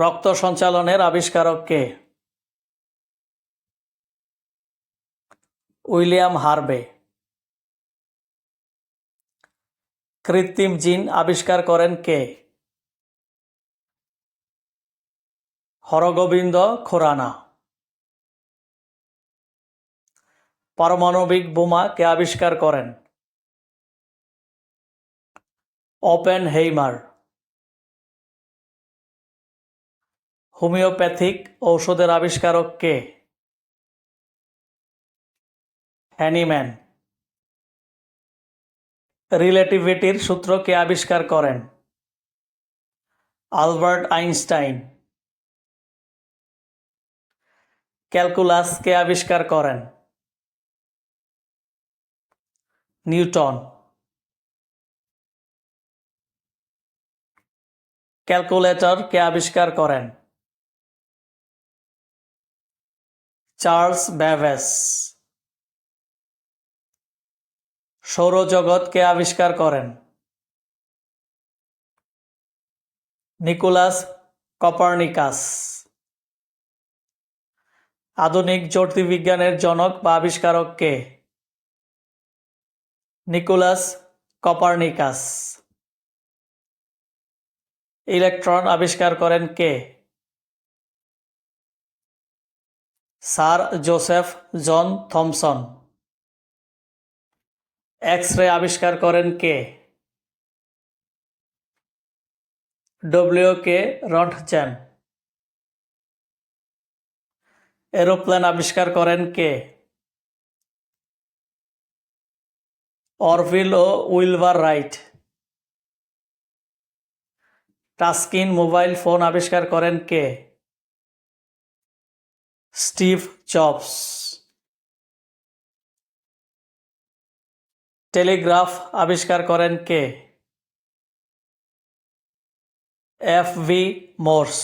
রক্ত সঞ্চালনের আবিষ্কারক কে? William Harvey. কৃত্রিম জিন আবিষ্কার করেন কে? হরগোবিন্দ খুরানা। পারমাণবিক বোমা কে আবিষ্কার করেন? ওপেন হেইমার হোমিওপ্যাথিক ঔষধের আবিষ্কারক কে? হ্যানিম্যান রিলেটিভিটির সূত্র কে আবিষ্কার করেন? Albert Einstein. ক্যালকুলাস কে আবিষ্কার করেন? নিউটন। ক্যালকুলেটর কে আবিষ্কার করেন? Charles Babbage. সৌরজগৎ কে আবিষ্কার করেন। Nicolas Copernicus. আধুনিক জ্যোতির্বিজ্ঞানের জনক বা আবিষ্কারক কে? নিকোলাস কপার্নিকাস। ইলেকট্রন আবিষ্কার করেন কে? Sir Joseph John Thomson. X ray আবিষ্কার করেন কে? ডব্লিউ কে রন্টজেন এরোপ্লেন আবিষ্কার করেন কে? অরভিল ও উইলভার রাইট। টাস্কিন মোবাইল ফোন আবিষ্কার করেন কে? স্টিভ জবস টেলিগ্রাফ আবিষ্কার করেন কে? F V Morse